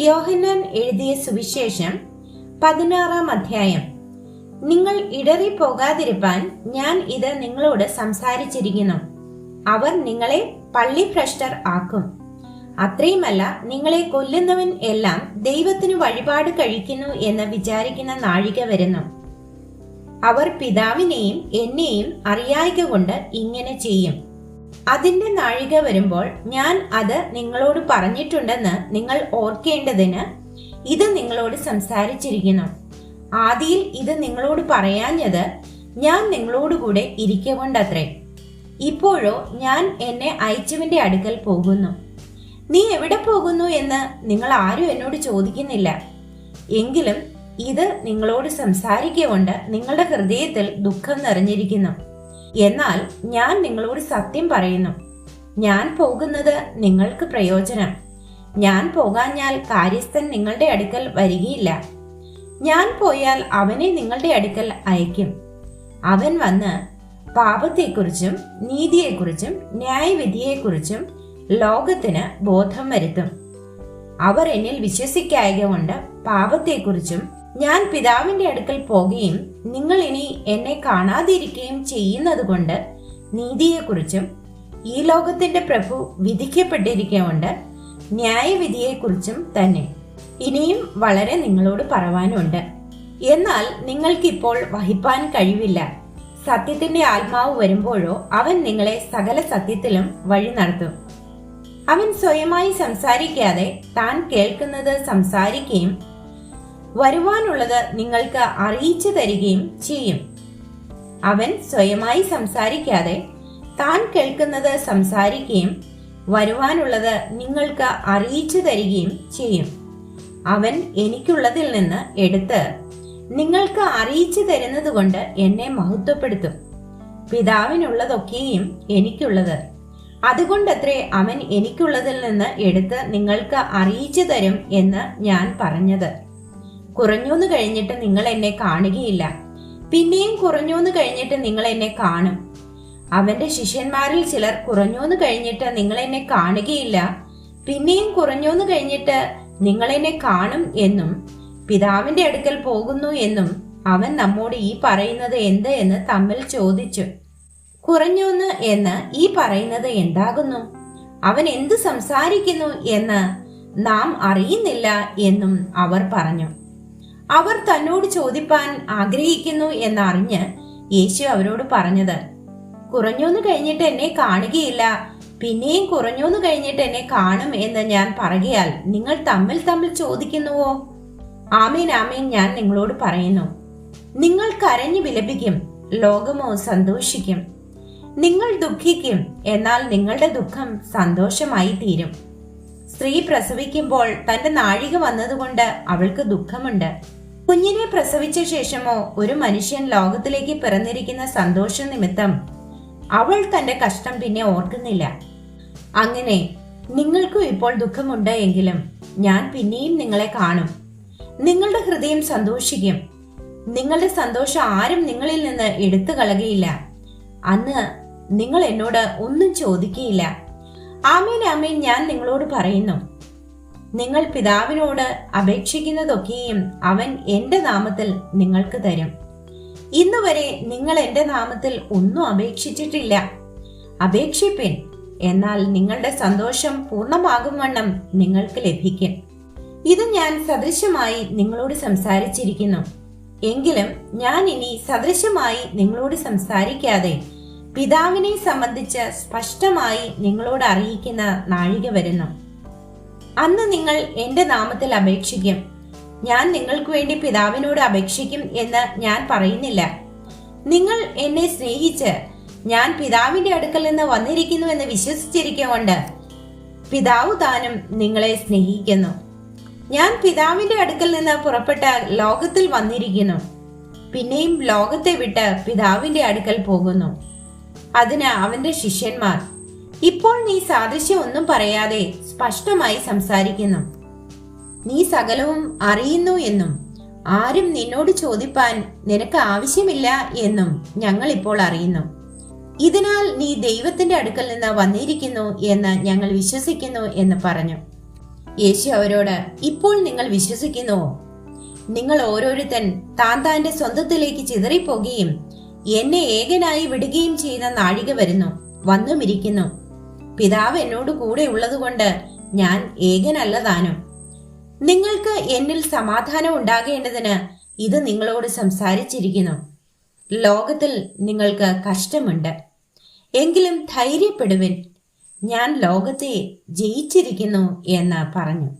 യോഹന്നാൻ എഴുതിയ സുവിശേഷം പതിനാറാം അധ്യായം. നിങ്ങൾ ഇടറി പോകാതിരിപ്പാൻ ഞാൻ ഇത് നിങ്ങളോട് സംസാരിച്ചിരിക്കുന്നു. അവർ നിങ്ങളെ പള്ളിഭ്രഷ്ടർ ആക്കും. അത്രയുമല്ല നിങ്ങളെ കൊല്ലുന്നവൻ എല്ലാം ദൈവത്തിന് വഴിപാട് കഴിക്കുന്നു എന്ന് വിചാരിക്കുന്ന നാഴിക വരുന്നു. അവർ പിതാവിനെയും എന്നെയും അറിയായ്ക കൊണ്ട് ഇങ്ങനെ ചെയ്യും. അതിന്റെ നാഴിക വരുമ്പോൾ ഞാൻ അത് നിങ്ങളോട് പറഞ്ഞിട്ടുണ്ടെന്ന് നിങ്ങൾ ഓർക്കേണ്ടതിന് ഇത് നിങ്ങളോട് സംസാരിച്ചിരിക്കുന്നു. ആദിയിൽ ഇത് നിങ്ങളോട് പറയാഞ്ഞത് ഞാൻ നിങ്ങളോടുകൂടെ ഇരിക്കൊണ്ടത്രേ ഇപ്പോഴോ ഞാൻ എന്നെ അയച്ചവന്റെ അടുക്കൽ പോകുന്നു. നീ എവിടെ പോകുന്നു എന്ന് നിങ്ങൾ ആരും എന്നോട് ചോദിക്കുന്നില്ല. എങ്കിലും ഇത് നിങ്ങളോട് സംസാരിക്കൊണ്ട് നിങ്ങളുടെ ഹൃദയത്തിൽ ദുഃഖം നിറഞ്ഞിരിക്കുന്നു. എന്നാൽ ഞാൻ നിങ്ങളോട് സത്യം പറയുന്നു. ഞാൻ പോകുന്നത് നിങ്ങൾക്ക് പ്രയോജനം. ഞാൻ പോകാഞ്ഞാൽ കാര്യസ്ഥൻ നിങ്ങളുടെ അടുക്കൽ വരികയില്ല. ഞാൻ പോയാൽ അവനെ നിങ്ങളുടെ അടുക്കൽ അയക്കും അവൻ വന്ന് പാപത്തെക്കുറിച്ചും നീതിയെക്കുറിച്ചും ന്യായവിധിയെക്കുറിച്ചും ലോകത്തിന് ബോധം വരുത്തും. അവർ എന്നിൽ വിശ്വസിക്കായക കൊണ്ട് പാപത്തെക്കുറിച്ചും ഞാൻ പിതാവിന്റെ അടുക്കൽ പോകുകയും നിങ്ങൾ ഇനി എന്നെ കാണാതിരിക്കുകയും ചെയ്യുന്നതുകൊണ്ട് നീതിയെക്കുറിച്ചും ഈ ലോകത്തിന്റെ പ്രഭു വിധിക്കപ്പെട്ടിരിക്കുകൊണ്ട് ന്യായവിധിയെക്കുറിച്ചും തന്നെ ഇനിയും വളരെ നിങ്ങളോട് പറവാനുണ്ട്. എന്നാൽ നിങ്ങൾക്കിപ്പോൾ വഹിപ്പാൻ കഴിവില്ല. സത്യത്തിന്റെ ആത്മാവ് വരുമ്പോഴോ അവൻ നിങ്ങളെ സകല സത്യത്തിലും വഴി നടത്തും. അവൻ സ്വയമായി സംസാരിക്കാതെ താൻ കേൾക്കുന്നത് സംസാരിക്കുകയും വരുവാനുള്ളത് നിങ്ങൾക്ക് അറിയിച്ചു തരികയും ചെയ്യും. അവൻ സ്വയമായി സംസാരിക്കാതെ താൻ കേൾക്കുന്നത് സംസാരിക്കുകയും വരുവാനുള്ളത് നിങ്ങൾക്ക് അറിയിച്ചു തരികയും ചെയ്യും. അവൻ എനിക്കുള്ളതിൽ നിന്ന് എടുത്ത് നിങ്ങൾക്ക് അറിയിച്ചു തരുന്നത് കൊണ്ട് എന്നെ മഹത്വപ്പെടുത്തും. പിതാവിനുള്ളതൊക്കെയും എനിക്കുള്ളത്. അതുകൊണ്ടത്രേ അവൻ എനിക്കുള്ളതിൽ നിന്ന് എടുത്ത് നിങ്ങൾക്ക് അറിയിച്ചു തരും എന്ന് ഞാൻ പറഞ്ഞത്. കുറഞ്ഞൂന്ന് കഴിഞ്ഞിട്ട് നിങ്ങൾ എന്നെ കാണുകയില്ല. പിന്നെയും കുറഞ്ഞൂന്ന് കഴിഞ്ഞിട്ട് നിങ്ങൾ എന്നെ കാണും. അവന്റെ ശിഷ്യന്മാരിൽ ചിലർ കുറഞ്ഞൂന്ന് കഴിഞ്ഞിട്ട് നിങ്ങൾ എന്നെ കാണുകയില്ല. പിന്നെയും കുറഞ്ഞൂന്ന് കഴിഞ്ഞിട്ട് നിങ്ങൾ എന്നെ കാണും എന്നും പിതാവിന്റെ അടുക്കൽ പോകുന്നു എന്നും അവൻ നമ്മോട് ഈ പറയുന്നത് എന്ത് എന്ന് തമ്മിൽ ചോദിച്ചു. കുറഞ്ഞൂന്ന് എന്ന് ഈ പറയുന്നത് എന്താകുന്നു? അവൻ എന്ത് സംസാരിക്കുന്നു എന്ന് നാം അറിയുന്നില്ല എന്നും അവർ പറഞ്ഞു. അവർ തന്നോട് ചോദിപ്പാൻ ആഗ്രഹിക്കുന്നു എന്നറിഞ്ഞ് യേശു അവരോട് പറഞ്ഞത് കുറഞ്ഞോന്ന് കഴിഞ്ഞിട്ട് എന്നെ കാണുകയില്ല. പിന്നെയും കുറഞ്ഞോന്ന് കഴിഞ്ഞിട്ട് എന്നെ കാണും എന്ന് ഞാൻ പറയുകയാൽ നിങ്ങൾ തമ്മിൽ തമ്മിൽ ചോദിക്കുന്നുവോ? ആമീൻ ആമീൻ ഞാൻ നിങ്ങളോട് പറയുന്നു. നിങ്ങൾ കരഞ്ഞു വിലപിക്കും ലോകമോ സന്തോഷിക്കും. നിങ്ങൾ ദുഃഖിക്കും എന്നാൽ നിങ്ങളുടെ ദുഃഖം സന്തോഷമായി തീരും. സ്ത്രീ പ്രസവിക്കുമ്പോൾ തന്റെ നാഴിക വന്നതുകൊണ്ട് അവൾക്ക് ദുഃഖമുണ്ട്. കുഞ്ഞിനെ പ്രസവിച്ച ശേഷമോ ഒരു മനുഷ്യൻ ലോകത്തിലേക്ക് പിറന്നിരിക്കുന്ന സന്തോഷ നിമിത്തം അവൾ തന്റെ കഷ്ടം പിന്നെ ഓർക്കുന്നില്ല. അങ്ങനെ നിങ്ങൾക്കും ഇപ്പോൾ ദുഃഖമുണ്ട് എങ്കിലും ഞാൻ പിന്നെയും നിങ്ങളെ കാണും. നിങ്ങളുടെ ഹൃദയം സന്തോഷിക്കും. നിങ്ങളുടെ സന്തോഷം ആരും നിങ്ങളിൽ നിന്ന് എടുത്തു കളകയില്ല അന്ന് നിങ്ങൾ എന്നോട് ഒന്നും ചോദിക്കുകയില്ല. ആമേൻ ആമേൻ ഞാൻ നിങ്ങളോട് പറയുന്നു. നിങ്ങൾ പിതാവിനോട് അപേക്ഷിക്കുന്നതൊക്കെയും അവൻ എന്റെ നാമത്തിൽ നിങ്ങൾക്ക് തരും. ഇന്നുവരെ നിങ്ങൾ എന്റെ നാമത്തിൽ ഒന്നും അപേക്ഷിച്ചിട്ടില്ല. അപേക്ഷിപ്പിൻ എന്നാൽ നിങ്ങളുടെ സന്തോഷം പൂർണമാകും വണ്ണം നിങ്ങൾക്ക് ലഭിക്കും. ഇത് ഞാൻ സദൃശമായി നിങ്ങളോട് സംസാരിച്ചിരിക്കുന്നു. എങ്കിലും ഞാൻ ഇനി സദൃശമായി നിങ്ങളോട് സംസാരിക്കാതെ പിതാവിനെ സംബന്ധിച്ച് സ്പഷ്ടമായി നിങ്ങളോട് അറിയിക്കുന്ന നാഴിക വരുന്നു. അന്ന് നിങ്ങൾ എന്റെ നാമത്തിൽ അപേക്ഷിക്കും. ഞാൻ നിങ്ങൾക്ക് വേണ്ടി പിതാവിനോട് അപേക്ഷിക്കും എന്ന് ഞാൻ പറയുന്നില്ല. നിങ്ങൾ എന്നെ സ്നേഹിച്ച് ഞാൻ പിതാവിന്റെ അടുക്കൽ നിന്ന് വന്നിരിക്കുന്നു എന്ന് വിശ്വസിച്ചിരിക്കൊണ്ട് പിതാവ് താനും നിങ്ങളെ സ്നേഹിക്കുന്നു. ഞാൻ പിതാവിന്റെ അടുക്കൽ നിന്ന് പുറപ്പെട്ട ലോകത്തിൽ വന്നിരിക്കുന്നു. പിന്നെയും ലോകത്തെ വിട്ട് പിതാവിന്റെ അടുക്കൽ പോകുന്നു. അതിന് അവന്റെ ശിഷ്യന്മാർ ഇപ്പോൾ നീ സാദൃശ്യം ഒന്നും പറയാതെ സ്പഷ്ടമായി സംസാരിക്കുന്നു. നീ സകലവും അറിയുന്നു എന്നും ആരും നിന്നോട് ചോദിപ്പാൻ നിനക്ക് ആവശ്യമില്ല എന്നും ഞങ്ങൾ ഇപ്പോൾ അറിയുന്നു. ഇതിനാൽ നീ ദൈവത്തിന്റെ അടുക്കൽ നിന്ന് വന്നിരിക്കുന്നു എന്ന് ഞങ്ങൾ വിശ്വസിക്കുന്നു എന്ന് പറഞ്ഞു. യേശു അവരോട് ഇപ്പോൾ നിങ്ങൾ വിശ്വസിക്കുന്നുവോ നിങ്ങൾ ഓരോരുത്തൻ താൻ താന്റെ സ്വന്തത്തിലേക്ക് ചിതറിപ്പോകുകയും എന്നെ ഏകനായി വിടുകയും ചെയ്യുന്ന നാഴിക വരുന്നു വന്നുമിരിക്കുന്നു. പിതാവ് എന്നോട് കൂടെ ഉള്ളതുകൊണ്ട് ഞാൻ ഏകനല്ല താനും. നിങ്ങൾക്ക് എന്നിൽ സമാധാനം ഉണ്ടാകേണ്ടതിന് ഇത് നിങ്ങളോട് സംസാരിച്ചിരിക്കുന്നു. ലോകത്തിൽ നിങ്ങൾക്ക് കഷ്ടമുണ്ട്. എങ്കിലും ധൈര്യപ്പെടുവിൻ. ഞാൻ ലോകത്തെ ജയിച്ചിരിക്കുന്നു എന്ന് പറഞ്ഞു.